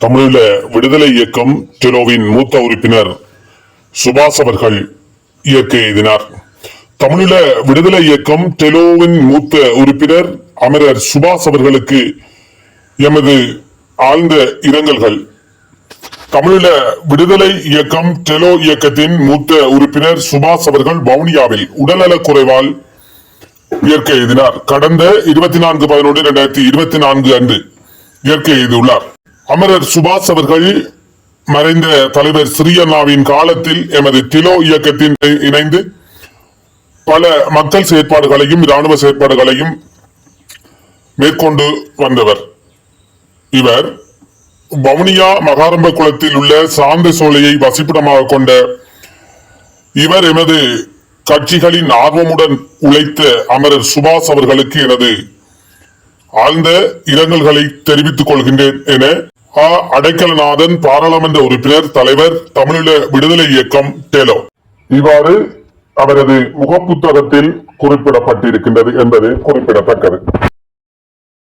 தமிழீழ விடுதலை இயக்கம் டெலோவின் மூத்த உறுப்பினர் சுபாஷ் அவர்கள் இயற்கை எழுதினார் தமிழீழ விடுதலை இயக்கம் டெலோவின் மூத்த உறுப்பினர் அமரர் சுபாஷ் அவர்களுக்கு எமது ஆழ்ந்த இரங்கல்கள். தமிழீழ விடுதலை இயக்கம் டெலோ இயக்கத்தின் மூத்த உறுப்பினர் சுபாஷ் அவர்கள் வவுனியாவில் உடல்நலக் குறைவால் இயற்கை எழுதினார் கடந்த இருபத்தி நான்கு பதினொன்று இரண்டாயிரத்தி இருபத்தி நான்கு அன்று இயற்கை எழுதியுள்ளார் அமரர் சுபாஷ் அவர்கள் மறைந்த தலைவர் ஸ்ரீயண்ணாவின் காலத்தில் எமது டிலோ இயக்கத்தின் இணைந்து பல மக்கள் செயற்பாடுகளையும் இராணுவ செயற்பாடுகளையும் மேற்கொண்டு வந்தவர். இவர் வவுனியா மகாரம்ப குளத்தில் உள்ள சாந்த சோலையை வசிப்பிடமாக கொண்ட இவர் எமது கட்சிகளின் ஆர்வமுடன் உழைத்த அமரர் சுபாஷ் அவர்களுக்கு எனது ஆழ்ந்த இரங்கல்களை தெரிவித்துக் கொள்கின்றேன் என ஆ. அடைக்கலநாதன் பாராளுமன்ற உறுப்பினர் தலைவர் தமிழீழ விடுதலை இயக்கம் டேலோ இவ்வாறு அவரது முகப்புத்தகத்தில் குறிப்பிடப்பட்டிருக்கின்றது என்பது குறிப்பிடத்தக்கது.